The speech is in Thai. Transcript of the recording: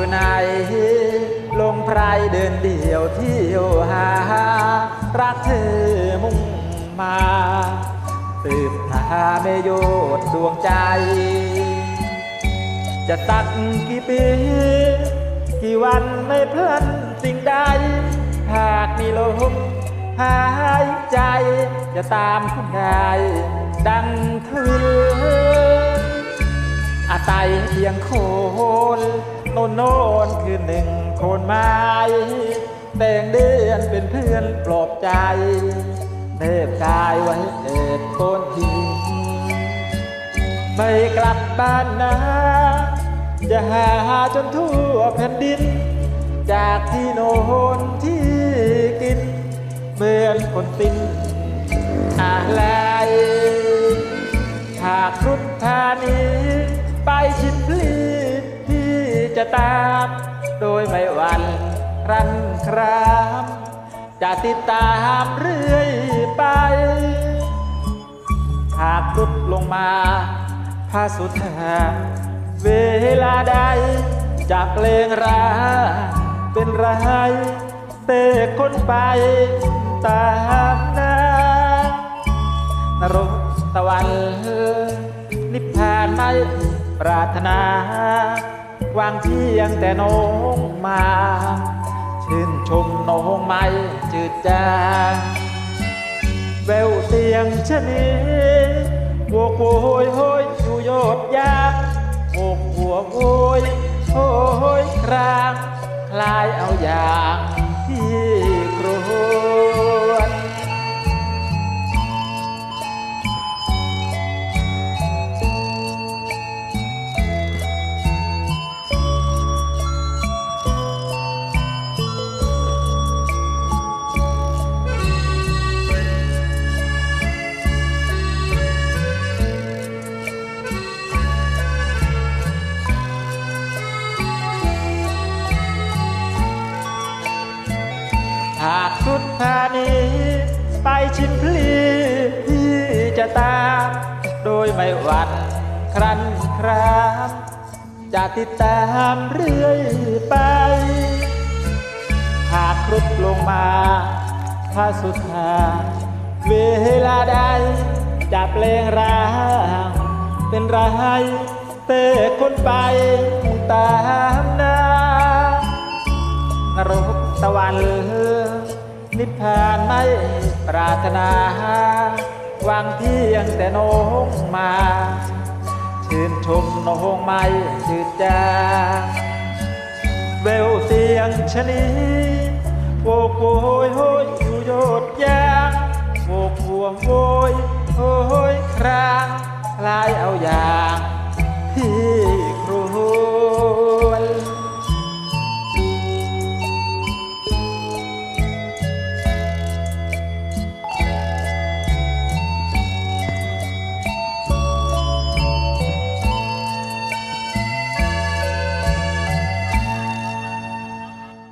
ู่ไพรเดินเดี่ยวเที่ยวหา รักเธอมุ่งมาสืบหาเมโยดดวงใจ จะตักกี่ปี กี่วันไม่เพลินสิ่งใด หากมีลมหายใจ จะตามคุณยายดังเธออาศัยเพียงโคน โน่นโน่นคือหนึ่งโคนไม้ แต่งเดือนเป็นเพื่อนปลอบใจเนบกายไว้เอ็ดโคนทิ้งไม่กลับบ้านนะจะหาจนทั่วแผ่นดิน จากที่โน่นที่กิน เหมือนคนสิ้นอะไรหากรุดธานีไปชิมพลี จะตาม โดยไม่หวันรันคราม จะติดตามเรื่อยไป หากรุดลงมาพาสุธาเวลาใดจากเพลงราเป็นไรเตะคนไปตามนานรกตะวันนิพพานไม่ปรารถนา วางเพียงแต่น้องมา ชื่นชมน้องไม่จืดจางแววเสียงชะนีโวกโวยโหยอยู่ยอดยางโวกหัวโวยโหยคราง คลายเอาอย่างที่ หากสุดธานี้ ไปชิมพลีพี่จะตาม โดยไม่หวั่นครันครามจะติดตามเรื่อยไป หากครุดลงมาถ้าสุดทางเวลาใดจะเปลงร่างเป็นไรเตะคนไปตามน รกสวรรค์นิพพานไม่ปรารถนาหวังเพียงแต่น้องมา ชื่นชมน้องไม่จืดจางแววเสียงชนีโวกโวยโหยอยู่โยดยางโวกหัวโวยโหยครางคลายเอาอย่าง